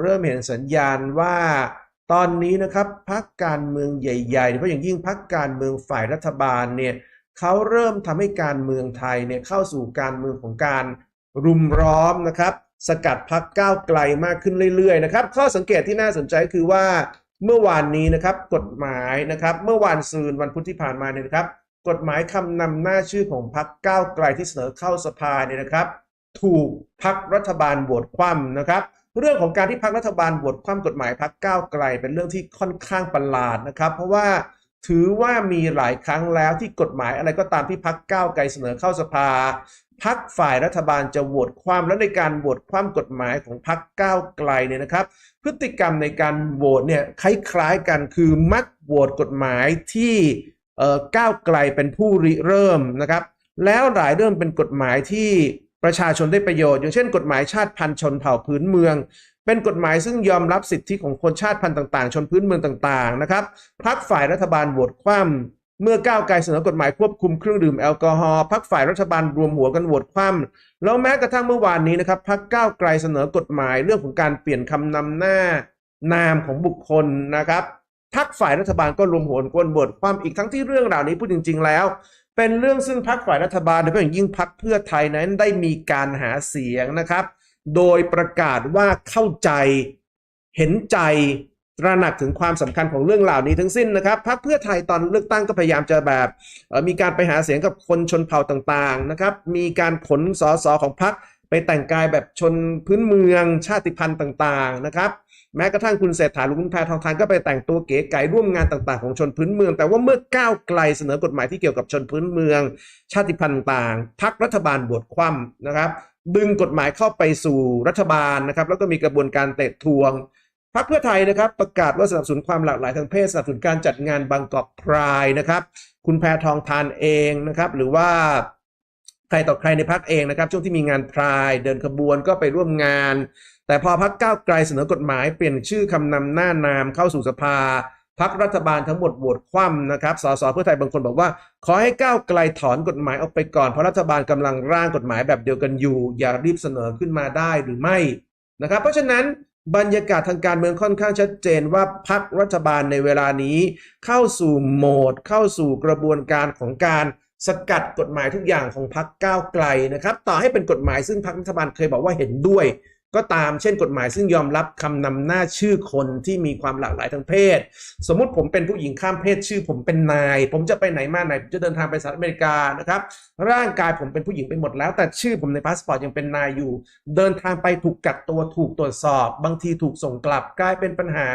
เริ่มเห็นสัญญาณว่าตอนนี้นะครับพักการเมืองใหญ่ๆโดยเฉพาะอย่างยิ่งพักการเมืองฝ่ายรัฐบาลเนี่ยเขาเริ่มทำให้การเมืองไทยเนี่ยเข้าสู่การเมืองของการรุมร้อมนะครับ สกัดพักก้าวไกลมากขึ้นเรื่อยๆนะครับ ข้อสังเกตที่น่าสนใจคือว่าเมื่อวานนี้นะครับกฎหมายนะครับเมื่อวานซืนวันพุธที่ผ่านมาเนี่ยนะครับ กฎหมายคำนำหน้าชื่อของพรรคก้าวไกลที่เสนอเข้าสภาเนี่ยนะครับ ถูกพรรครัฐบาลโหวตคว่ำนะครับ เรื่องของการที่พรรครัฐบาลโหวตคว่ำกฎหมายพรรคก้าวไกล เป็นเรื่องที่ค่อนข้างประหลาดนะครับ เพราะว่าถือว่ามีหลายครั้งแล้วที่กฎหมายอะไรก็ตามที่พรรคก้าวไกลเสนอเข้าสภาพรรคฝ่ายรัฐบาลจะโหวตคว่ำและในการโหวตคว่ำกฎหมายของพรรคก้าวไกลเนี่ยนะครับ พฤติกรรมในการโหวตเนี่ยคล้ายๆกันคือมักโหวตกฎหมายที่ก้าวไกลเป็นผู้ริเริ่มนะครับ แล้วหลายเรื่องเป็นกฎหมายที่ ประชาชนได้ประโยชน์ อย่างเช่น กฎหมายชาติพันธุ์ชนเผ่าพื้นเมือง เป็นกฎหมายซึ่งยอมรับสิทธิของคนชาติพันธุ์ต่างๆ ชนพื้นเมืองต่างๆนะครับพรรคฝ่ายรัฐบาลโหวตคว่ำเมื่อก้าวไกลเสนอกฎหมายควบคุมเครื่องดื่มแอลกอฮอล์พรรคฝ่ายรัฐบาลรวมหัวกันโหวตคว่ำแล้วแม้กระทั่งเมื่อวานนี้นะครับพรรคก้าวไกลเสนอกฎหมายเรื่องของการเปลี่ยนคำนำหน้านามของบุคคลนะครับพรรคฝ่ายรัฐบาลก็รวมหัวกันโหวตคว่ำอีกทั้งที่เรื่องราวนี้พูดจริง ๆ แล้ว เป็นเรื่องซึ่งพรรคฝ่ายรัฐบาลโดยเฉพาะอย่างยิ่งพรรคเพื่อไทยนั้นได้มีการหาเสียงนะครับ โดยประกาศว่าเข้าใจเห็นใจตระหนักถึงความสำคัญของเรื่องเหล่านี้ทั้งสิ้นนะครับพรรคเพื่อไทยตอนเลือกตั้งก็พยายามจะแบบมีการไปหาเสียงกับคนชนเผ่าต่างๆนะครับ มีการขนสสของพรรคไปแต่งกายแบบชนพื้นเมืองชาติพันธุ์ต่างๆนะครับ แม้กระทั่งคุณเศรษฐาหรือคุณแพทองทานก็ไปแต่งตัวเก๋ไก๋ร่วมงานต่าง ๆ ของชนพื้นเมือง แต่ว่าเมื่อก้าวไกลเสนอกฎหมายที่เกี่ยวกับชนพื้นเมือง ชาติพันธุ์ต่างๆพรรครัฐบาลบวชคว่ำนะครับ ดึงกฎหมายเข้าไปสู่รัฐบาลนะครับ แล้วก็มีกระบวนการเตะทวงพรรคเพื่อไทยนะครับประกาศว่าสนับสนุนความหลากหลายทางเพศสนับสนุนการจัดงานบางกอกพรายนะครับ คุณแพทองทานเองนะครับ หรือว่าใครต่อใครในพักเองนะครับ ช่วงที่มีงานพราย เดินขบวนก็ไปร่วมงาน แต่พอพักก้าวไกลเสนอกฎหมายเปลี่ยนชื่อคำนำหน้านามเข้าสู่สภาพักรัฐบาลทั้งหมดโหวตคว่ำนะครับสสเพื่อไทยบางคนบอกว่า ขอให้ก้าวไกลถอนกฎหมายออกไปก่อนเพราะรัฐบาลกำลังร่างกฎหมายแบบเดียวกันอยู่ อย่ารีบเสนอขึ้นมาได้หรือไม่นะครับ เพราะฉะนั้นบรรยากาศทางการเมืองค่อนข้างชัดเจนว่าพักรัฐบาลในเวลานี้ เข้าสู่โหมด เข้าสู่กระบวนการของการสกัดกฎหมายทุกอย่างของพักก้าวไกลนะครับ ต่อให้เป็นกฎหมายซึ่งพักรัฐบาลเคยบอกว่าเห็นด้วย ก็ตามเช่นกฎหมายซึ่งยอมรับคำนำหน้าชื่อคนที่มีความหลากหลายทางเพศ สมมุติผมเป็นผู้หญิงข้ามเพศชื่อ ผมเป็นนาย ผมจะไปไหนมาไหนผมจะเดินทางไปสหรัฐอเมริกานะครับ ร่างกายผมเป็นผู้หญิงไปหมดแล้ว แต่ชื่อผมในพาสปอร์ตยังเป็นนายอยู่ เดินทางไปถูกกักตัวถูกตรวจสอบ บางทีถูกส่งกลับกลายเป็นปัญหา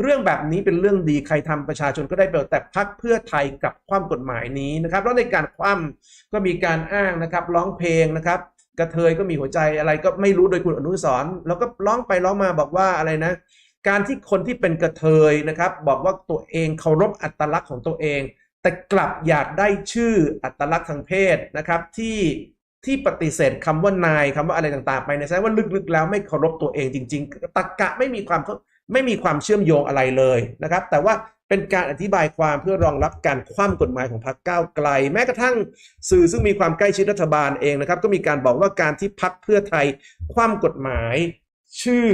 เรื่องแบบนี้เป็นเรื่องดีใครทำประชาชนก็ได้ประโยชน์แต่พักเพื่อไทยกับคว่ำกฎหมายนี้นะครับแล้วในการคว่ำก็มีการอ้างนะครับร้องเพลงนะครับ กระเทยก็มีหัวใจอะไรก็ไม่รู้โดยคุณอนุสร์แล้วก็ร้องไปร้องมาบอกว่าอะไรนะ การที่คนที่เป็นกระเทยนะครับ บอกว่าตัวเองเคารพอัตลักษณ์ของตัวเอง แต่กลับอยากได้ชื่ออัตลักษณ์ทางเพศนะครับที่ที่ปฏิเสธคำว่านายคำว่าอะไรต่างๆ ไปในแสดงว่าลึกๆ แล้วไม่เคารพตัวเองจริง ๆตรกกะไม่มีความไม่มีความเชื่อมโยงอะไรเลยนะครับ แต่ว่า เป็นการอธิบายความเพื่อรองรับการคว่ำกฎหมายของพรรคก้าวไกล แม้กระทั่งสื่อซึ่งมีความใกล้ชิดรัฐบาลเองนะครับ ก็มีการบอกว่าการที่พรรคเพื่อไทยคว่ำกฎหมาย ชื่อ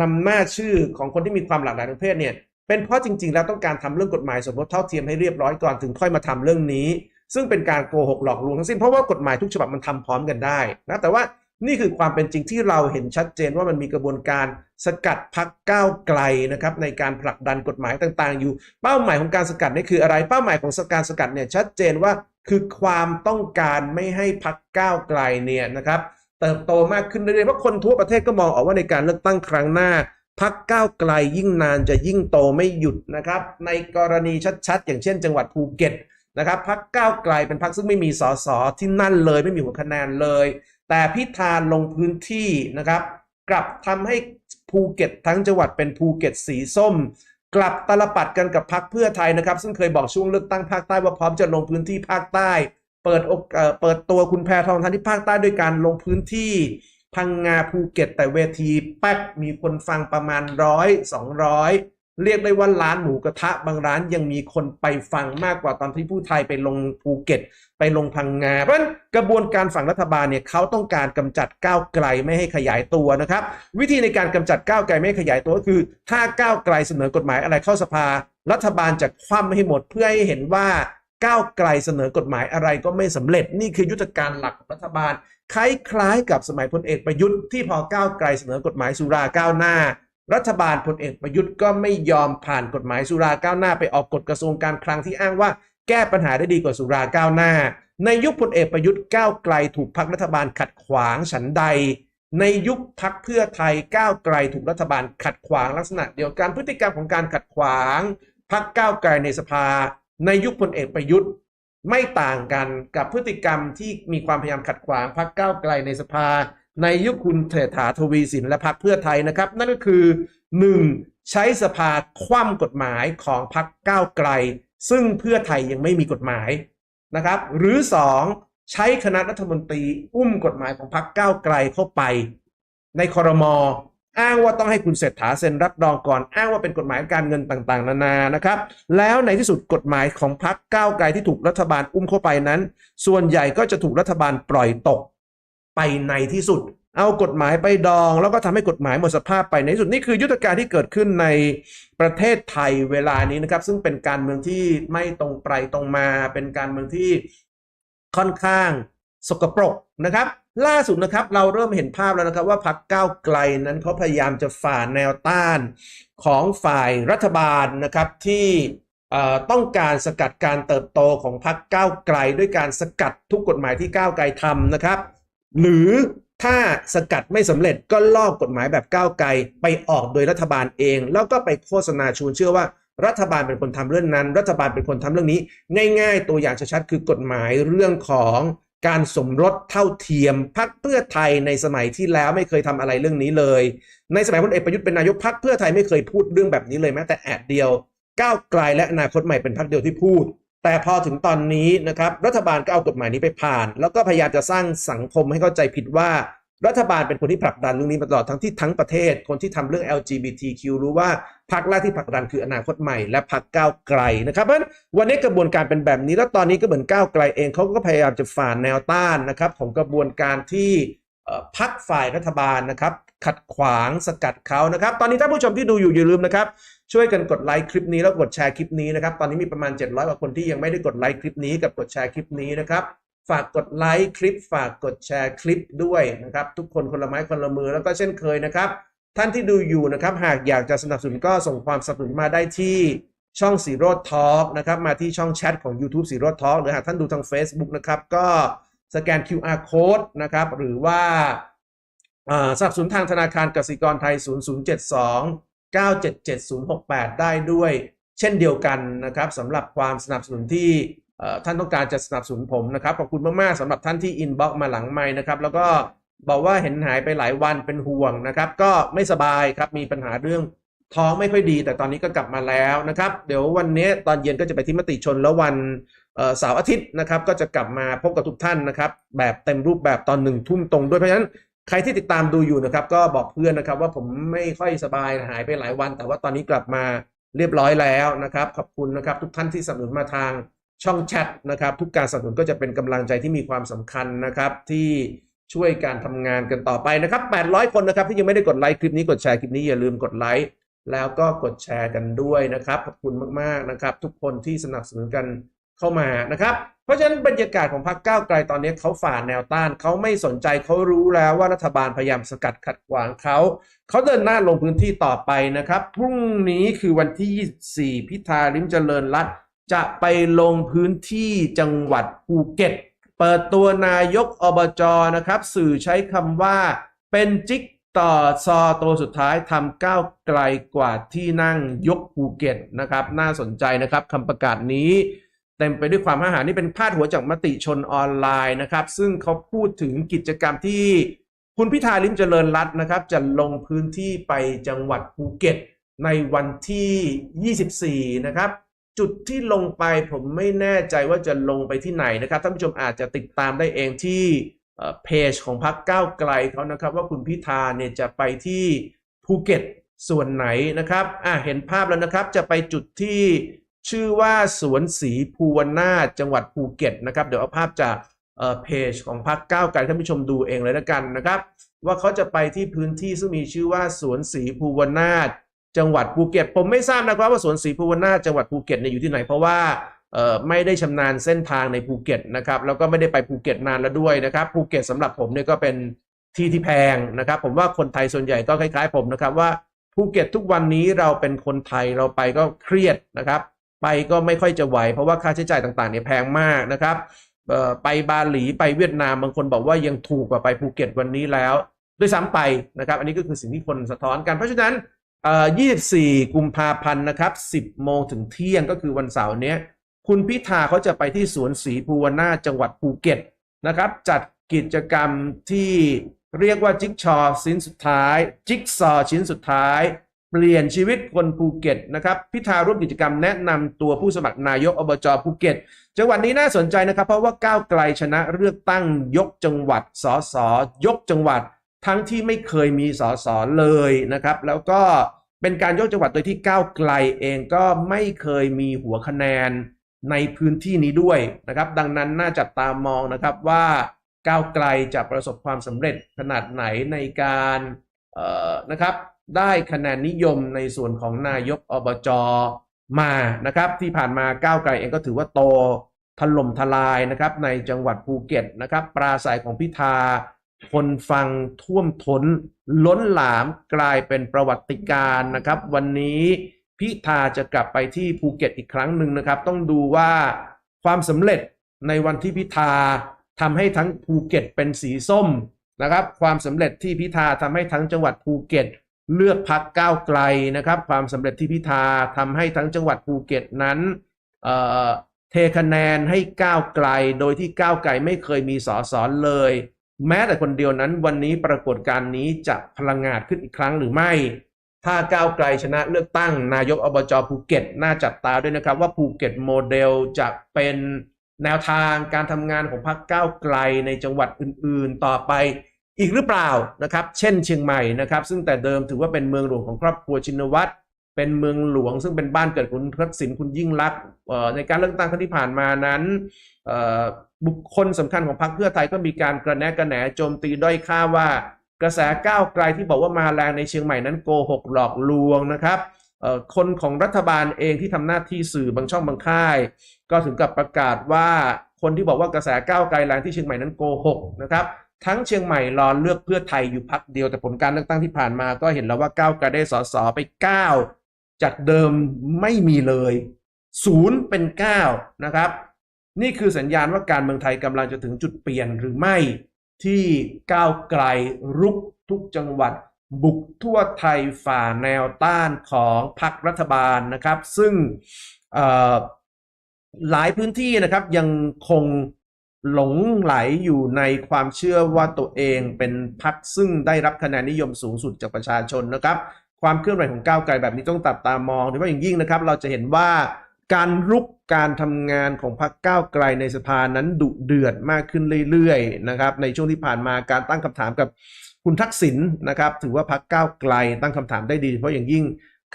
นำหน้าชื่อของคนที่มีความหลากหลายทางเพศเนี่ยเป็นเพราะจริง ๆ แล้วต้องการทำเรื่องกฎหมายสมรสเท่าเทียมให้เรียบร้อยก่อนถึงค่อยมาทำเรื่องนี้ ซึ่งเป็นการโกหกหลอกลวงทั้งสิ้นเพราะว่ากฎหมายทุกฉบับมันทำพร้อมกันได้นะแต่ว่า นี่คือความเป็นจริงที่เราเห็นชัดเจนว่ามันมีกระบวนการสกัดพักก้าวไกลนะครับในการผลักดันกฎหมายต่างๆ อยู่ เป้าหมายของการสกัดนี่คืออะไร เป้าหมายของการสกัดเนี่ยชัดเจนว่าคือความต้องการไม่ให้พักก้าวไกลเนี่ยนะครับเติบโตมากขึ้นเรื่อยๆเพราะคนทั่วประเทศก็มองออกว่าในการเลือกตั้งครั้งหน้าพักก้าวไกลยิ่งนานจะยิ่งโตไม่หยุดนะครับในกรณีชัดๆ อย่างเช่น จังหวัดภูเก็ตนะครับพักก้าวไกลเป็นพักซึ่งไม่มีสสที่นั่นเลย ไม่มีหัวคะแนนเลย แต่พิธาลงพื้นที่นะครับ กลับทำให้ภูเก็ตทั้งจังหวัดเป็นภูเก็ตสีส้ม กลับตลปัดกันกับพักเพื่อไทยนะครับ ซึ่งเคยบอกช่วงเลือกตั้งภาคใต้ว่าพร้อมจะลงพื้นที่ภาคใต้ เปิดอกเปิดตัวคุณแพทองทานที่ภาคใต้ด้วยการลงพื้นที่พังงาภูเก็ตแต่เวทีแป๊กมีคนฟังประมาณร้อยสองร้อยเรียกได้ว่าร้านหมูกระทะบางร้านยังมีคนไปฟังมากกว่าตอนที่ผู้ไทยไปลงภูเก็ต ไปลงพังงา เพราะฉะนั้นกระบวนการฝั่งรัฐบาลเนี่ยเขาต้องการกำจัดก้าวไกลไม่ให้ขยายตัวนะครับ วิธีในการกำจัดก้าวไกลไม่ให้ขยายตัวก็คือ ถ้าก้าวไกลเสนอกฎหมายอะไรเข้าสภา รัฐบาลจะคว่ำให้หมดเพื่อให้เห็นว่าก้าวไกลเสนอกฎหมายอะไรก็ไม่สำเร็จนี่คือยุทธการหลักของรัฐบาล คล้ายๆกับสมัยพลเอกประยุทธ์ที่พอก้าวไกลเสนอกฎหมายสุราก้าวหน้า รัฐบาลพลเอกประยุทธ์ก็ไม่ยอมผ่านกฎหมายสุราก้าวหน้าไปออกกฎกระทรวงการคลังที่อ้างว่า แก้ปัญหาได้ดีกว่าสุราก้าวหน้า ในยุคพลเอกประยุทธ์ก้าวไกลถูกพักรัฐบาลขัดขวางฉันใด ในยุคพักเพื่อไทยก้าวไกลถูกรัฐบาลขัดขวางลักษณะเดียวกันพฤติกรรมของการขัดขวางพักก้าวไกลในสภา ในยุคพลเอกประยุทธ์ไม่ต่างกันกับพฤติกรรมที่มีความพยายามขัดขวางพรรคก้าวไกลในสภา ในยุคคุณเศรษฐาทวีสินและพรรคเพื่อไทยนะครับ นั่นก็คือ 1. ใช้สภาคว่ำกฎหมายของพรรคก้าวไกล ซึ่งเพื่อไทยยังไม่มีกฎหมายนะครับ หรือ 2. ใช้คณะรัฐมนตรีอุ้มกฎหมายของพรรคก้าวไกลเข้าไป ในคอรมออ้างว่าต้องให้คุณเศรษฐาเซ็นรับรองก่อนอ้างว่าเป็นกฎหมายการเงินต่างๆ นานานะครับ แล้วในที่สุดกฎหมายของพรรคก้าวไกลที่ถูกรัฐบาลอุ้มเข้าไปนั้น ส่วนใหญ่ก็จะถูกรัฐบาลปล่อยตกไปในที่สุดเอากฎหมายไปดอง แล้วก็ทำให้กฎหมายหมดสภาพไปในที่สุดนี่คือยุทธการที่เกิดขึ้นในประเทศไทยเวลานี้นะครับ ซึ่งเป็นการเมืองที่ไม่ตรงไปตรงมา เป็นการเมืองที่ค่อนข้างสกปรกนะครับ ล่าสุดนะครับเราเริ่มเห็นภาพแล้วนะครับว่าพรรคก้าวไกลนั้นเขาพยายามจะฝ่าแนวต้านของฝ่ายรัฐบาลนะครับที่ต้องการสกัดการเติบโตของพรรคก้าวไกล ด้วยการสกัดทุกกฎหมายที่ก้าวไกลทำนะครับ หรือ ถ้าสกัดไม่สำเร็จก็ลอกกฎหมายแบบก้าวไกลไปออกโดยรัฐบาลเอง แล้วก็ไปโฆษณาชวนเชื่อว่ารัฐบาลเป็นคนทำเรื่องนั้น รัฐบาลเป็นคนทำเรื่องนี้ ง่าย ๆ ตัวอย่างชัดๆคือกฎหมายเรื่องของการสมรสเท่าเทียมพักเพื่อไทยในสมัยที่แล้วไม่เคยทำอะไรเรื่องนี้เลย ในสมัยพลเอกประยุทธ์เป็นนายกพักเพื่อไทยไม่เคยพูดเรื่องแบบนี้เลยแม้แต่แอดเดียว ก้าวไกลและอนาคตใหม่เป็นพักเดียวที่พูด แต่พอถึงตอนนี้นะครับรัฐบาลก็เอากฎหมายนี้ไปผ่าน แล้วก็พยายามจะสร้างสังคมให้เข้าใจผิดว่า รัฐบาลเป็นคนที่ผลักดันเรื่องนี้มาตลอดทั้งที่ทั้งประเทศ คนที่ทำเรื่อง LGBTQ รู้ว่าพรรคแรกที่ผลักดันคืออนาคตใหม่ และพรรคก้าวไกลนะครับเพราะวันนี้กระบวนการเป็นแบบนี้ แล้วตอนนี้ก็เหมือนก้าวไกลเองเขาก็พยายามจะฝ่าแนวต้านนะครับของกระบวนการที่พรรคฝ่ายรัฐบาลนะครับ ขัดขวางสกัดเขานะครับ ตอนนี้ท่านผู้ชมที่ดูอยู่อย่าลืมนะครับ ช่วยกันกดไลค์คลิปนี้แล้วกดแชร์คลิปนี้นะครับ ตอนนี้มีประมาณ 700กว่าคนที่ยังไม่ได้กดไลค์คลิปนี้กับกดแชร์คลิปนี้นะครับ ฝากกดไลค์คลิป ฝากกดแชร์คลิปด้วยนะครับ ทุกคนคนละไม้คนละมือแล้วก็เช่นเคยนะครับ ท่านที่ดูอยู่นะครับ หากอยากจะสนับสนุนก็ส่งความสนับสนุนมาได้ที่ช่องสีโรดทอล์กนะครับมาที่ช่องแชทของ YouTube สีโรดทอล์กหรือหากท่านดูทาง Facebook นะครับก็สแกน QR code นะครับหรือว่า สนับสนุนทางธนาคารกสิกรไทย 0072977068 ได้ด้วยเช่นเดียวกันนะครับสำหรับความสนับสนุนที่ท่านต้องการจะสนับสนุนผมนะครับ ขอบคุณมาก ๆสำหรับท่านที่อินบ็อกมาหลังไม้นะครับ แล้วก็บอกว่าเห็นหายไปหลายวันเป็นห่วงนะครับ ก็ไม่สบายครับมีปัญหาเรื่องท้องไม่ค่อยดี แต่ตอนนี้ก็กลับมาแล้วนะครับ เดี๋ยววันนี้ตอนเย็นก็จะไปที่มติชนแล้ววันเสาร์อาทิตย์นะครับ ก็จะกลับมาพบกับทุกท่านนะครับ แบบเต็มรูปแบบตอนหนึ่งทุ่มตรงด้วยเพราะฉะนั้น ใครที่ติดตามดูอยู่นะครับ ก็บอกเพื่อนนะครับว่าผมไม่ค่อยสบายหายไปหลายวัน แต่ว่าตอนนี้กลับมาเรียบร้อยแล้วนะครับ ขอบคุณนะครับ ทุกท่านที่สนับสนุนมาทางช่องแชทนะครับ ทุกการสนับสนุนก็จะเป็นกำลังใจที่มีความสำคัญนะครับ ที่ช่วยการทำงานกันต่อไปนะครับ 800 คนนะครับ ที่ยังไม่ได้กดไลค์คลิปนี้กดแชร์คลิปนี้อย่าลืมกดไลค์แล้วก็กดแชร์กันด้วยนะครับ ขอบคุณมากๆนะครับ ทุกคนที่สนับสนุนกันเข้ามานะครับ เพราะฉะนั้นบรรยากาศของพรรคก้าวไกลตอนนี้เขาฝ่าแนวต้านเขาไม่สนใจเขารู้แล้วว่ารัฐบาลพยายามสกัดขัดขวางเขาเขาเดินหน้าลงพื้นที่ต่อไปนะครับพรุ่งนี้คือวันที่ 24 พิธาลิมเจริญรัตน์จะไปลงพื้นที่จังหวัดภูเก็ต เปิดตัวนายกอบจนะครับ สื่อใช้คำว่าเป็นจิ๊กต่อซอตัวสุดท้ายทำก้าวไกลกว่าที่นั่งยกภูเก็ตนะครับ น่าสนใจนะครับคำประกาศนี้ เต็มไปด้วยความห้าหาญนี่เป็นพาดหัวจากมติชนออนไลน์นะครับ ซึ่งเขาพูดถึงกิจกรรมที่คุณพิธาลิมเจริญรัตน์นะครับ จะลงพื้นที่ไปจังหวัดภูเก็ตในวันที่ 24 นะครับ จุดที่ลงไปผมไม่แน่ใจว่าจะลงไปที่ไหนนะครับท่านผู้ชมอาจจะติดตามได้เองที่เพจของพรรคก้าวไกลเขานะครับ ว่าคุณพิธาเนี่ยจะไปที่ภูเก็ตส่วนไหนนะครับอะเห็นภาพแล้วนะครับ จะไปจุดที่ ชื่อว่าสวนศรีภูวนาถจังหวัดภูเก็ตนะครับ เดี๋ยวเอาภาพจากเอ่อเพจของพรรคก้าวไกลท่านผู้ชมดูเองเลยละกันนะครับ ว่าเขาจะไปที่พื้นที่ซึ่งมีชื่อว่าสวนศรีภูวนาถจังหวัดภูเก็ต ผมไม่ทราบนะครับว่าสวนศรีภูวนาถจังหวัดภูเก็ตเนี่ยอยู่ที่ไหนเพราะว่าเอ่อไม่ได้ชำนาญเส้นทางในภูเก็ตนะครับแล้วก็ไม่ได้ไปภูเก็ตนานแล้วด้วยนะครับภูเก็ตสำหรับผมเนี่ยก็เป็นที่ที่แพงนะครับ ผมว่าคนไทยส่วนใหญ่ก็คล้ายๆ ผมนะครับว่าภูเก็ตทุกวันนี้เราเป็นคนไทยเราไปก็เครียดนะครับ ไปก็ไม่ค่อยจะไหว เพราะว่าค่าใช้จ่ายต่างๆเนี่ยแพงมากนะครับไปบาหลีไปเวียดนามบางคนบอกว่ายังถูกกว่าไปภูเก็ตวันนี้แล้ว ด้วยซ้ำไปนะครับ อันนี้ก็คือสิ่งที่คนสะท้อนกัน เพราะฉะนั้น 24 กุมภาพันธ์นะครับ 10 โมงถึงเที่ยงก็คือวันเสาร์นี้คุณพิธาเขาจะไปที่สวนศรีภูวนาจังหวัดภูเก็ตนะครับ จัดกิจกรรมที่เรียกว่าจิ๊กชอชิ้นสุดท้าย จิ๊กซอชิ้นสุดท้าย เปลี่ยนชีวิตคนภูเก็ตนะครับพิธาร่วมกิจกรรมแนะนำตัวผู้สมัครนายกอบจภูเก็ต จังหวัดนี้น่าสนใจนะครับ เพราะว่าก้าวไกลชนะเลือกตั้งยกจังหวัดสสยกจังหวัด ทั้งที่ไม่เคยมีสสเลยนะครับ แล้วก็เป็นการยกจังหวัดโดยที่ก้าวไกลเองก็ไม่เคยมีหัวคะแนนในพื้นที่นี้ด้วยนะครับ ดังนั้นน่าจับตามองนะครับว่าก้าวไกลจะประสบความสำเร็จขนาดไหนในการนะครับ ได้คะแนนนิยมในส่วนของนายกอบจมานะครับที่ผ่านมาก้าวไกลเองก็ถือว่าโตถล่มทลายนะครับในจังหวัดภูเก็ตนะครับปราศัยของพิธาคนฟังท่วมท้นล้นหลามกลายเป็นประวัติการนะครับ วันนี้พิธาจะกลับไปที่ภูเก็ตอีกครั้งหนึ่งนะครับ ต้องดูว่าความสำเร็จในวันที่พิธาทำให้ทั้งภูเก็ตเป็นสีส้มนะครับ ความสำเร็จที่พิธาทำให้ทั้งจังหวัดภูเก็ต เลือกพักก้าวไกลนะครับ ความสำเร็จที่พิธาทำให้ทั้งจังหวัดภูเก็ตนั้นเเทคะแนนให้ก้าวไกล โดยที่ก้าวไกลไม่เคยมีสอสอนเลย แม้แต่คนเดียวนั้นวันนี้ปรากฏการณ์นี้จะพลังงาดขึ้นอีกครั้งหรือไม่ ถ้าก้าวไกลชนะเลือกตั้งนายกอบจภูเก็ต น่าจับตาด้วยนะครับ ว่าภูเก็ตโมเดลจะเป็นแนวทางการทำงานของพรรคก้าวไกลในจังหวัดอื่นๆ ต่อไป อีกหรือเปล่านะครับ เช่นเชียงใหม่นะครับ ซึ่งแต่เดิมถือว่าเป็นเมืองหลวงของครอบครัวชินวัตรเป็นเมืองหลวง ซึ่งเป็นบ้านเกิดคุณทักษิณคุณยิ่งลักเอ่อในการเลือกตั้งครั้งที่ผ่านมานั้นเอ่อบุคคลสำคัญของพรรคเพื่อไทยก็มีการกระแนะกระแหนโจมตีด้อยค่าว่า กระแสก้าวไกลที่บอกว่ามาแรงในเชียงใหม่นั้นโกหกหลอกลวงนะครับเอ่อคนของรัฐบาลเองที่ทำหน้าที่สื่อบางช่องบางค่าย ก็ถึงกับประกาศว่าคนที่บอกว่ากระแสก้าวไกลแรงที่เชียงใหม่นั้นโกหกนะครับ ทั้งเชียงใหม่รอเลือกเพื่อไทยอยู่พักเดียวแต่ผลการเลือกตั้งที่ผ่านมาก็เห็นแล้วว่าก้าวไกลได้สสไป 9 จากเดิมไม่มีเลยศูนย์เป็น 9 นะครับ นี่คือสัญญาณว่าการเมืองไทยกำลังจะถึงจุดเปลี่ยนหรือไม่ที่ก้าวไกลรุกทุกจังหวัด บุกทั่วไทยฝ่าแนวต้านของพรรครัฐบาลนะครับ ซึ่งหลายพื้นที่นะครับยังคง หลงไหลอยู่ในความเชื่อว่าตัวเองเป็นพรรคซึ่งได้รับคะแนนนิยมสูงสุดจากประชาชนนะครับ ความเคลื่อนไหวของก้าวไกลแบบนี้ต้องตัดตามองโดยเฉพาะอย่างยิ่งนะครับ เราจะเห็นว่าการรุกการทำงานของพรรคก้าวไกลในสภานั้นดุเดือดมากขึ้นเรื่อยๆนะครับ ในช่วงที่ผ่านมาการตั้งคำถามกับคุณทักษิณนะครับ ถือว่าพรรคก้าวไกลตั้งคำถามได้ดี เพราะอย่างยิ่ง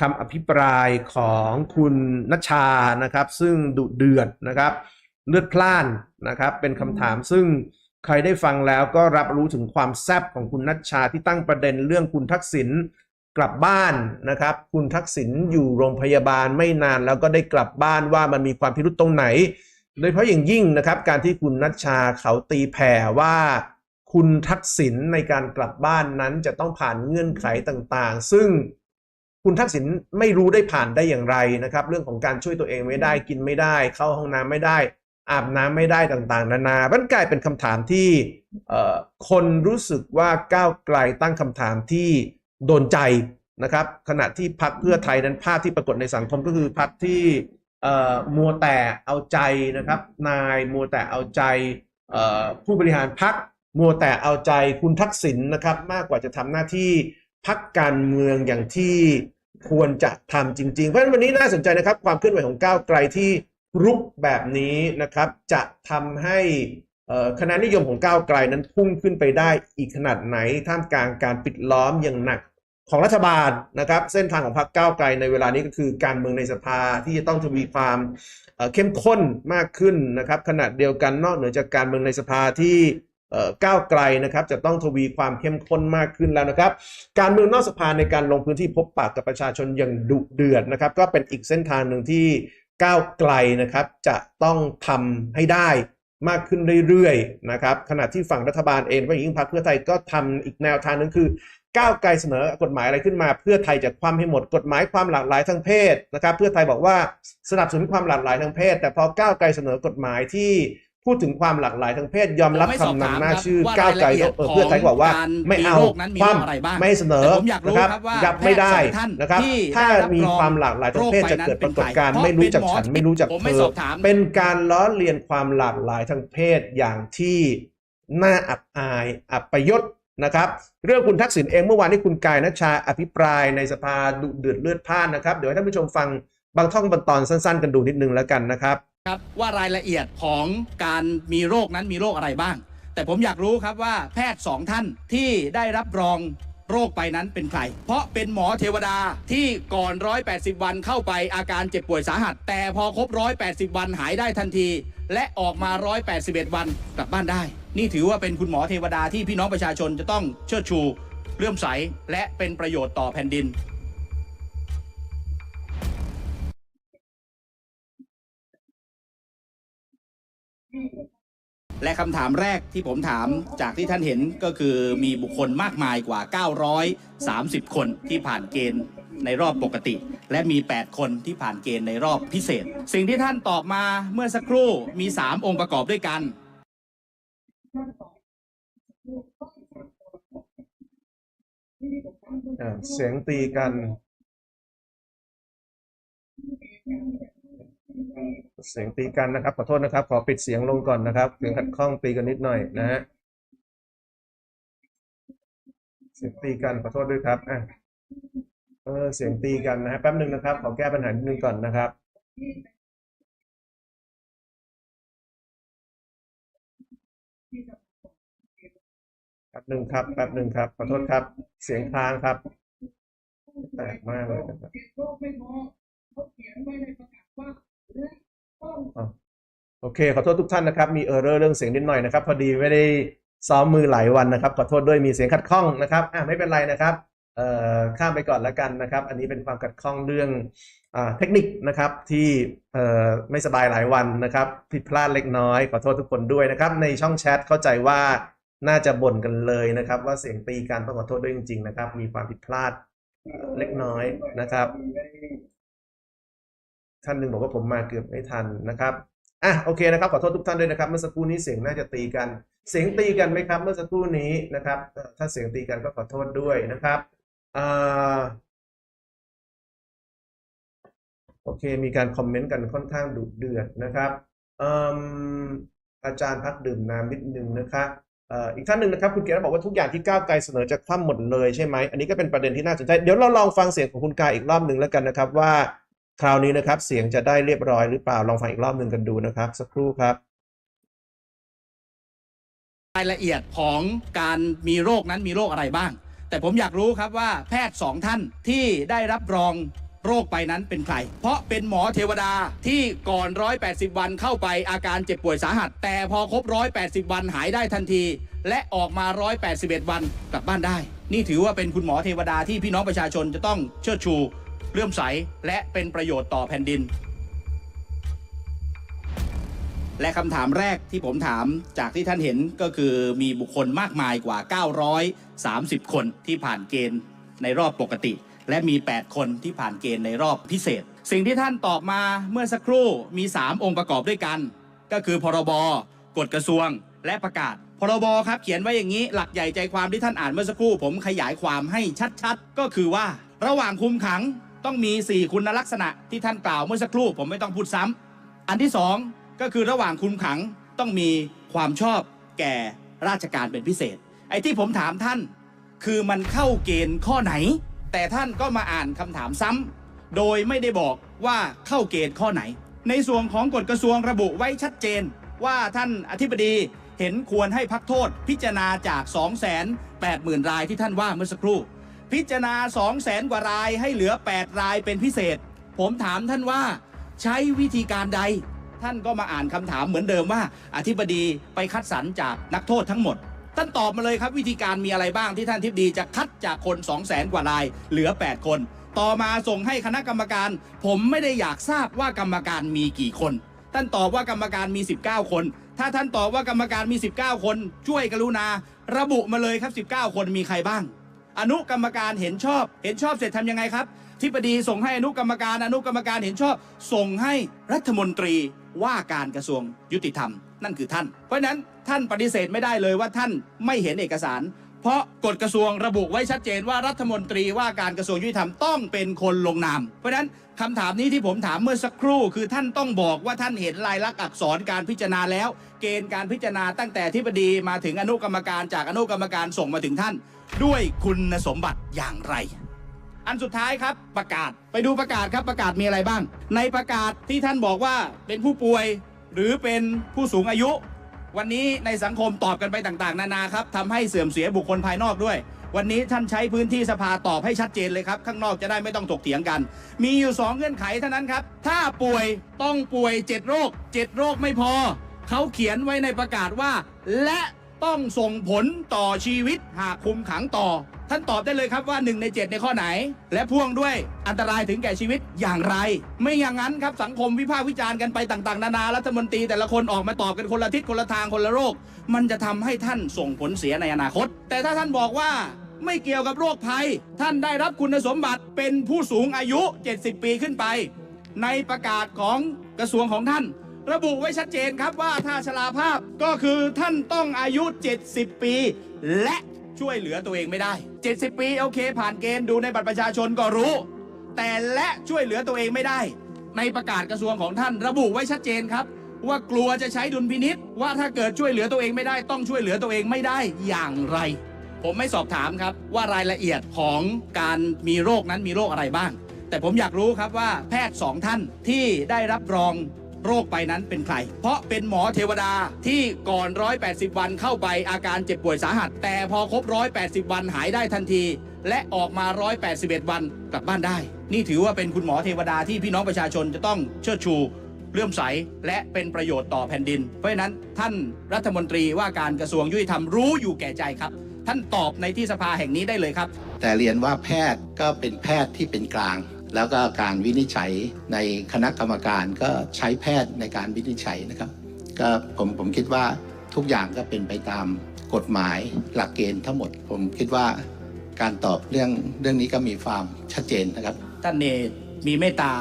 คำอภิปรายของคุณนัชชานะครับ ซึ่งดุเดือดนะครับ เลือดพล่านนะครับ เป็นคำถามซึ่งใครได้ฟังแล้วก็รับรู้ถึงความแซ่บของคุณนัชชาที่ตั้งประเด็นเรื่องคุณทักษิณกลับบ้านนะครับ คุณทักษิณอยู่โรงพยาบาลไม่นานแล้วก็ได้กลับบ้านว่ามันมีความพิรุษตรงไหน โดยเฉพาะอย่างยิ่งนะครับ การที่คุณนัชชาเขาตีแผ่ว่าคุณทักษิณในการกลับบ้านนั้นจะต้องผ่านเงื่อนไขต่างๆ ซึ่งคุณทักษิณไม่รู้ได้ผ่านได้อย่างไรนะครับ เรื่องของการช่วยตัวเองไม่ได้กินไม่ได้ เข้าห้องน้ำไม่ได้ อาบน้ำไม่ได้ต่างๆ นานามันกลายเป็นคำถามที่คนรู้สึกว่าก้าวไกลตั้งคำถามที่โดนใจนะครับขณะที่พักเพื่อไทยนั้นภาพที่ปรากฏในสังคมก็คือพักที่มัวแต่เอาใจนะครับ นายมัวแต่เอาใจผู้บริหารพักมัวแต่เอาใจคุณทักษิณนะครับ มากกว่าจะทำหน้าที่พักการเมืองอย่างที่ควรจะทำจริงๆ เพราะฉะนั้นวันนี้น่าสนใจนะครับ ความเคลื่อนไหวของก้าวไกลที่ รุกแบบนี้นะครับ จะทำให้คะแนนนิยมของก้าวไกลนั้นพุ่งขึ้นไปได้อีกขนาดไหน ท่ามกลางการปิดล้อมอย่างหนักของรัฐบาลนะครับ เส้นทางของพรรคก้าวไกลในเวลานี้ก็คือการเมืองในสภาที่จะต้องทวีความเข้มข้นมากขึ้นนะครับขณะเดียวกันนอกเหนือจากการเมืองในสภาที่ก้าวไกลนะครับจะต้องทวีความเข้มข้นมากขึ้นแล้วนะครับ การเมืองนอกสภาในการลงพื้นที่พบปะกับประชาชนอย่างดุเดือดนะครับ ก็เป็นอีกเส้นทางหนึ่งที่ ก้าวไกลนะครับจะต้องทำให้ได้มากขึ้นเรื่อยๆนะครับขณะที่ฝั่งรัฐบาลเองก็ยิ่งพรรคเพื่อไทยก็ทำอีกแนวทางหนึงคือ ก้าวไกลเสนอกฎหมายอะไรขึ้นมา เพื่อไทยจะความให้หมดกฎหมายความหลากหลายทางเพศนะครับ เพื่อไทยบอกว่าสนับสนุนความหลากหลายทางเพศ แต่พอก้าวไกลเสนอกฎหมายที่ พูดถึงความหลากหลายทางเพศยอมรับผมไม่สอบคำถามนำหน้าครับชื่อว่าก้าวไกลรายละเอียดเออเพื่อไทยก็บอกว่าของการไม่เอามีโรคนั้นมีคโรคอะไรบ้างไม่เสนอแต่ผมอยากรู้นะครับครับว่ายับไม่ได้แพทย์สองท่านนะครับที่ถ้าได้รับมีรองความหลากหลายทางเพศโรคจะใบนั้นเกิดปรากฏเป็นใครการณ์เพราะไม่รู้จักเป็นหมอฉันไม่รู้จักผมเธไม่อสอบถามเป็นการล้อเลียนความหลากหลายทางเพศอย่างที่น่าอับอายอับประยศนะครับ เรื่องคุณทักษิณเองเมื่อวานที่คุณกายนัชชาอภิปรายในสภาดุเดือดเลือดพล่านนะครับ เดี๋ยวให้ท่านผู้ชมฟังบางท่องบางตอนสั้นๆ กันดูนิดนึงแล้วกันนะครับ ครับว่ารายละเอียดของการมีโรคนั้นมีโรคอะไรบ้าง แต่ผมอยากรู้ครับว่าแพทย์สองท่านที่ได้รับรองโรคไปนั้นเป็นใคร เพราะเป็นหมอเทวดาที่ก่อน 180 วันเข้าไปอาการเจ็บป่วยสาหัส แต่พอครบ 180 วันหายได้ทันที และออกมา 181 วันกลับบ้านได้ นี่ถือว่าเป็นคุณหมอเทวดาที่พี่น้องประชาชนจะต้องเชิดชูเลื่อมใสและเป็นประโยชน์ต่อแผ่นดิน และคำถามแรกที่ผมถามจากที่ท่านเห็นก็คือมีบุคคลมากมายกว่า 930 คนที่ผ่านเกณฑ์ในรอบปกติ และมี 8 คนที่ผ่านเกณฑ์ในรอบพิเศษ สิ่งที่ท่านตอบมาเมื่อสักครู่มี 3 องค์ประกอบด้วยกัน เสียงตีกัน เสียงตีกันนะครับ ขอโทษนะครับ ขอปิดเสียงลงก่อนนะครับเสียงขัดข้องตีกันนิดหน่อยนะฮะเสียงตีกันขอโทษด้วยครับอะเออเสียงตีกันนะฮะแป๊บหนึ่งนะครับ ขอแก้ปัญหานิดนึงก่อนนะครับแป๊บหนึ่งครับแป๊บหนึ่งครับ ขอโทษครับ เสียงค้างครับแปลกมากเลยนะครับอะ โอเค ขอโทษทุกท่านนะครับ มีเออร์เรอร์เรื่องเสียงนิดหน่อยนะครับ พอดีไม่ได้ซ้อมมือหลายวันนะครับ ขอโทษด้วยมีเสียงขัดข้องนะครับอะไม่เป็นไรนะครับเอ่อข้ามไปก่อนแล้วกันนะครับ อันนี้เป็นความขัดข้องเรื่องอ่าเทคนิคนะครับที่เอ่อไม่สบายหลายวันนะครับ ผิดพลาดเล็กน้อย ขอโทษทุกคนด้วยนะครับ ในช่องแชทเข้าใจว่าน่าจะบ่นกันเลยนะครับ ว่าเสียงตีกันต้องขอโทษด้วยจริง ๆ นะครับ มีความผิดพลาดเล็กน้อยนะครับ ท่านหนึ่งบอกว่าผมมาเกือบไม่ทันนะครับอะโอเคนะครับขอโทษทุกท่านด้วยนะครับ เมื่อสักครู่นี้เสียงน่าจะตีกัน เสียงตีกันไหมครับ เมื่อสักครู่นี้นะครับ ถ้าเสียงตีกันก็ขอโทษด้วยนะครับอ่าโอเค มีการคอมเมนต์กันค่อนข้างดุเดือดนะครับอาจารย์พักดื่มน้ำนิดนึงนะครับอีกท่านหนึ่งนะครับ คุณเกียรติบอกว่าทุกอย่างที่ก้าวไกลเสนอจะคว่ำหมดเลยใช่ไหมอันนี้ก็เป็นประเด็นที่น่าสนใจ เดี๋ยวเราลองฟังเสียงของคุณกายอีกรอบหนึ่งแล้วกันนะครับว่า คราวนี้นะครับ เสียงจะได้เรียบร้อยหรือเปล่าลองฟังอีกรอบหนึ่งกันดูนะครับ สักครู่ครับรายละเอียดของการมีโรคนั้นมีโรคอะไรบ้าง แต่ผมอยากรู้ครับว่าแพทย์สองท่านที่ได้รับรองโรคไปนั้นเป็นใคร เพราะเป็นหมอเทวดาที่ก่อน 180 วันเข้าไปอาการเจ็บป่วยสาหัส แต่พอครบ 180 วันหายได้ทันที และออกมา 181 วันกลับบ้านได้ นี่ถือว่าเป็นคุณหมอเทวดาที่พี่น้องประชาชนจะต้องเชิดชู เลื่อมใสและเป็นประโยชน์ต่อแผ่นดิน และคำถามแรกที่ผมถามจากที่ท่านเห็นก็คือมีบุคคลมากมายกว่า 930 คนที่ผ่านเกณฑ์ในรอบปกติ และมี 8 คนที่ผ่านเกณฑ์ในรอบพิเศษ สิ่งที่ท่านตอบมาเมื่อสักครู่มี 3 องค์ประกอบด้วยกัน ก็คือพรบกฎกระทรวงและประกาศพรบครับเขียนไว้อย่างนี้หลักใหญ่ใจความที่ท่านอ่านเมื่อสักครู่ ผมขยายความให้ชัดๆ ก็คือว่า ระหว่างคุมขัง ต้องมี 4 คุณลักษณะที่ท่านกล่าวเมื่อสักครู่ผมไม่ต้องพูดซ้ำอันที่สองก็คือระหว่างคุมขังต้องมีความชอบแก่ราชการเป็นพิเศษ ไอ้ที่ผมถามท่าน คือมันเข้าเกณฑ์ข้อไหน แต่ท่านก็มาอ่านคำถามซ้ำโดยไม่ได้บอกว่าเข้าเกณฑ์ข้อไหน ในส่วนของกฎกระทรวงระบุไว้ชัดเจน ว่าท่านอธิบดีเห็นควรให้พักโทษพิจารณาจาก 2 8 0 0 0 0รายที่ท่านว่าเมื่อสักครู่ พิจารณา2 0 0แสนกว่ารายให้เหลือ 8 รายเป็นพิเศษ ผมถามท่านว่าใช้วิธีการใด ท่านก็มาอ่านคำถามเหมือนเดิมว่า อธิบดีไปคัดสรรจากนักโทษทั้งหมด ท่านตอบมาเลยครับวิธีการมีอะไรบ้างที่ท่านทิบดีจะคัดจากคน 2 0 0แสนกว่าราย เหลือ 8 คน ต่อมาส่งให้คณะกรรมการ ผมไม่ได้อยากทราบว่ากรรมการมีกี่คน ท่านตอบว่ากรรมการมี 19 คน ถ้าท่านตอบว่ากรรมการมี 19 คน ช่วยกรุณา ระบุมาเลยครับ 19 คนมีใครบ้าง อนุกรรมการเห็นชอบ เห็นชอบเสร็จทำยังไงครับทิบดีส่งให้อนุกรรมการอนุกรรมการเห็นชอบ ส่งให้รัฐมนตรีว่าการกระทรวงยุติธรรม นั่นคือท่าน เพราะฉะนั้นท่านปฏิเสธไม่ได้เลยว่าท่านไม่เห็นเอกสาร เพราะกฎกระทรวงระบุไว้ชัดเจนว่ารัฐมนตรีว่าการกระทรวงยุติธรรมต้องเป็นคนลงนาม เพราะฉะนั้นคำถามนี้ที่ผมถามเมื่อสักครู่ คือท่านต้องบอกว่าท่านเห็นลายลักษณ์อักษรการพิจารณาแล้ว เกณฑ์การพิจารณาตั้งแต่ที่ปดีมาถึงอนุกรรมการจากอนุกรรมการส่งมาถึงท่าน ด้วยคุณสมบัติอย่างไร อันสุดท้ายครับประกาศไปดูประกาศครับประกาศมีอะไรบ้าง ในประกาศที่ท่านบอกว่าเป็นผู้ป่วย หรือเป็นผู้สูงอายุ วันนี้ในสังคมตอบกันไปต่างๆ นานาครับทำให้เสื่อมเสียบุคคลภายนอกด้วย วันนี้ท่านใช้พื้นที่สภาตอบให้ชัดเจนเลยครับ ข้างนอกจะได้ไม่ต้องถกเถียงกัน มีอยู่ 2 เงื่อนไขเท่านั้นครับถ้าป่วยต้องป่วย 7 โรค 7 โรคไม่พอเขาเขียนไว้ในประกาศว่า และ ต้องส่งผลต่อชีวิตหากคุมขังต่อ ท่านตอบได้เลยครับว่า 1 ใน 7 ในข้อไหน และพ่วงด้วยอันตรายถึงแก่ชีวิตอย่างไร ไม่อย่างนั้นครับสังคมวิพากษ์วิจารณ์กันไปต่างๆ นานารัฐมนตรีแต่ละคนออกมาตอบกันคนละทิศคนละทางคนละโรค มันจะทำให้ท่านส่งผลเสียในอนาคต แต่ถ้าท่านบอกว่าไม่เกี่ยวกับโรคภัย ท่านได้รับคุณสมบัติเป็นผู้สูงอายุ 70 ปีขึ้นไป ในประกาศของกระทรวงของท่าน ระบุไว้ชัดเจนครับว่าถ้าชราภาพก็คือท่านต้องอายุ 70 ปี และช่วยเหลือตัวเองไม่ได้ 70 ปีโอเค ผ่านเกณฑ์ดูในบัตรประชาชนก็รู้ แต่และช่วยเหลือตัวเองไม่ได้ ในประกาศกระทรวงของท่านระบุไว้ชัดเจนครับ ว่ากลัวจะใช้ดุลพินิษว่าถ้าเกิดช่วยเหลือตัวเองไม่ได้ต้องช่วยเหลือตัวเองไม่ได้อย่างไร ผมไม่สอบถามครับว่ารายละเอียดของการมีโรคนั้นมีโรคอะไรบ้าง แต่ผมอยากรู้ครับว่าแพทย์สองท่านที่ได้รับรอง โรคไปนั้นเป็นใคร เพราะเป็นหมอเทวดาที่ก่อน 180 วันเข้าไปอาการเจ็บป่วยสาหัส แต่พอครบ 180 วันหายได้ทันที และออกมา 181 วันกลับบ้านได้ นี่ถือว่าเป็นคุณหมอเทวดาที่พี่น้องประชาชนจะต้องเชิดชูเลื่อมใสและเป็นประโยชน์ต่อแผ่นดิน เพราะฉะนั้นท่านรัฐมนตรีว่าการกระทรวงยุติธรรมรู้อยู่แก่ใจครับ ท่านตอบในที่สภาแห่งนี้ได้เลยครับ แต่เรียนว่าแพทย์ก็เป็นแพทย์ที่เป็นกลาง แล้วก็การวินิจฉัยในคณะกรรมการก็ใช้แพทย์ในการวินิจฉัยนะครับ ก็ผมผมคิดว่าทุกอย่างก็เป็นไปตามกฎหมายหลักเกณฑ์ทั้งหมด ผมคิดว่าการตอบเรื่องเรื่องนี้ก็มีความชัดเจนนะครับ ท่านเนมีเมตตา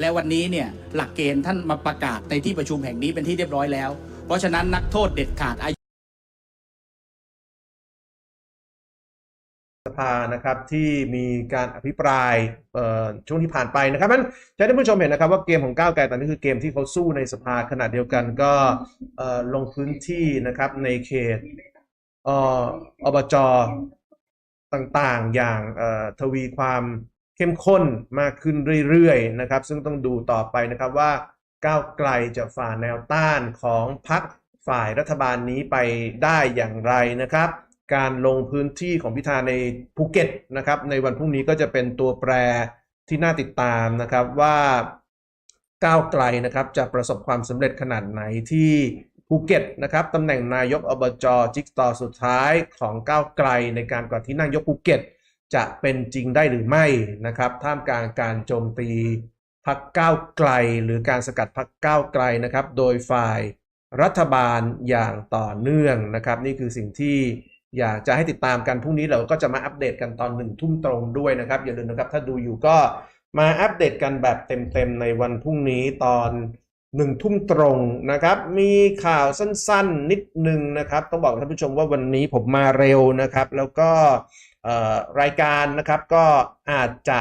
และวันนี้เนี่ยหลักเกณฑ์ท่านมาประกาศในที่ประชุมแห่งนี้เป็นที่เรียบร้อยแล้ว เพราะฉะนั้นนักโทษเด็ดขาดอา ภานะครับที่มีการอภิปรายช่วงที่ผ่านไปนะครับนั้นจะให้ผู้ชมเห็นนะครับว่าเกมของก้าวไกลตอนนี้คือเกมที่เขาสู้ในสภาขณะเดียวกันก็ลงพื้นที่นะครับในเขตอออบจต่างๆ อย่างเอ่อทวีความเข้มข้นมากขึ้นเรื่อยๆนะครับ ซึ่งต้องดูต่อไปนะครับว่าก้าวไกลจะฝ่าแนวต้านของพรรคฝ่ายรัฐบาลนี้ไปได้อย่างไรนะครับ การลงพื้นที่ของพิธาในภูเก็ตนะครับในวันพรุ่งนี้ก็จะเป็นตัวแปรที่น่าติดตามนะครับว่าก้าวไกลนะครับจะประสบความสำเร็จขนาดไหนที่ภูเก็ตนะครับตำแหน่งนายกอบจจิ๊กซอสุดท้ายของก้าวไกลในการกวาดที่นั่งยกภูเก็ต จะเป็นจริงได้หรือไม่นะครับท่ามกลางการโจมตีพักก้าวไกล หรือการสกัดพักก้าวไกลนะครับ โดยฝ่ายรัฐบาลอย่างต่อเนื่องนะครับ นี่คือสิ่งที่ อยากจะให้ติดตามกันพรุ่งนี้เราก็จะมาอัปเดตกันตอนหนึ่งทุ่มตรงด้วยนะครับ อย่าลืมนะครับ ถ้าดูอยู่ก็มาอัปเดตกันแบบเต็มๆในวันพรุ่งนี้ตอนหนึ่งทุ่มตรงนะครับ มีข่าวสั้นๆนิดนึงนะครับ ต้องบอกท่านผู้ชมว่าวันนี้ผมมาเร็วนะครับ แล้วก็รายการนะครับก็อาจจะ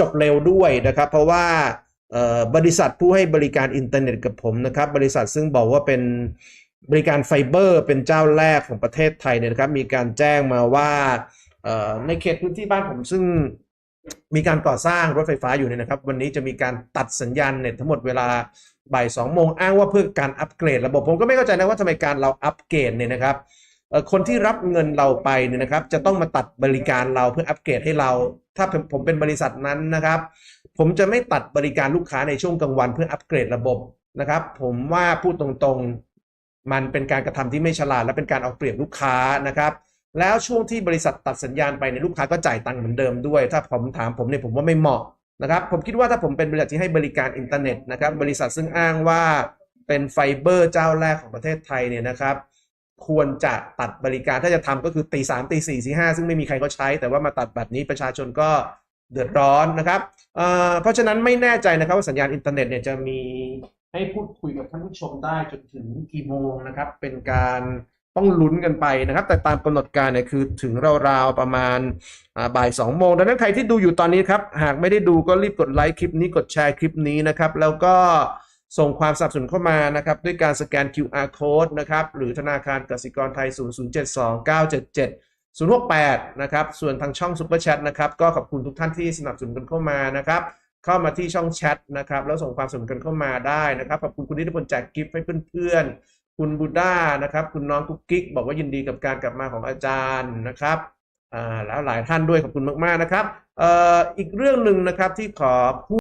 จบเร็วด้วยนะครับ เพราะว่าบริษัทผู้ให้บริการอินเทอร์เน็ตกับผมนะครับ บริษัทซึ่งบอกว่าเป็น บริการไฟเบอร์เป็นเจ้าแรกของประเทศไทยเนี่ยนะครับ มีการแจ้งมาว่าในเขตพื้นที่บ้านผมซึ่งมีการก่อสร้างรถไฟฟ้าอยู่เนี่ยนะครับ วันนี้จะมีการตัดสัญญาณเน็ตทั้งหมดเวลาบ่ายสองโมงอ้างว่าเพื่อการอัปเกรดระบบผมก็ไม่เข้าใจนะว่าทำไมการเราอัปเกรดเนี่ยนะครับคนที่รับเงินเราไปเนี่ยนะครับ จะต้องมาตัดบริการเราเพื่ออัปเกรดให้เรา ถ้าผมผมเป็นบริษัทนั้นนะครับ ผมจะไม่ตัดบริการลูกค้าในช่วงกลางวันเพื่ออัปเกรดระบบนะครับ ผมว่าพูดตรงๆ มันเป็นการกระทำที่ไม่ฉลาด และเป็นการเอาเปรียบลูกค้านะครับ แล้วช่วงที่บริษัทตัดสัญญาณไปในลูกค้าก็จ่ายตังค์เหมือนเดิมด้วย ถ้าผมถามผมเนี่ยผมว่าไม่เหมาะนะครับผมคิดว่าถ้าผมเป็นบริษัทที่ให้บริการอินเทอร์เน็ตนะครับบริษัทซึ่งอ้างว่าเป็นไฟเบอร์เจ้าแรกของประเทศไทยเนี่ยนะครับควรจะตัดบริการถ้าจะทำก็คือตีสามตีสี่ตีห้าซึ่งไม่มีใครเขาใช้ แต่ว่ามาตัดแบบนี้ประชาชนก็เดือดร้อนนะครับเเพราะฉะนั้นไม่แน่ใจนะครับว่าสัญญาณอินเทอร์เน็ตเนี่ยจะมี ให้พูดคุยกับท่านผู้ชมได้จนถึงกี่โมงนะครับ เป็นการต้องลุ้นกันไปนะครับ แต่ตามกำหนดการเนี่ยคือถึงราวๆประมาณบ่ายสองโมงดังนั้นใครที่ดูอยู่ตอนนี้ครับ หากไม่ได้ดูก็รีบกดไลค์คลิปนี้กดแชร์คลิปนี้นะครับ แล้วก็ส่งความสนับสนุนเข้ามานะครับ ด้วยการสแกน QR code นะครับ หรือธนาคารกสิกรไทย 0072977 068 นะครับ ส่วนทางช่อง Super Chat นะครับ ก็ขอบคุณทุกท่านที่สนับสนุนกันเข้ามานะครับ เข้ามาที่ช่องแชทนะครับแล้วส่งความสนุนกันเข้ามาได้นะครับขอบคุณคุณนิติพลแจกกิฟต์ให้เพื่อนๆ คุณบูด้านะครับ คุณน้องกุ๊กกิ๊กบอกว่ายินดีกับการกลับมาของอาจารย์นะครับอ่าแล้วหลายท่านด้วยขอบคุณมากๆนะครับเอ่ออีกเรื่องหนึ่งนะครับที่ขอพูด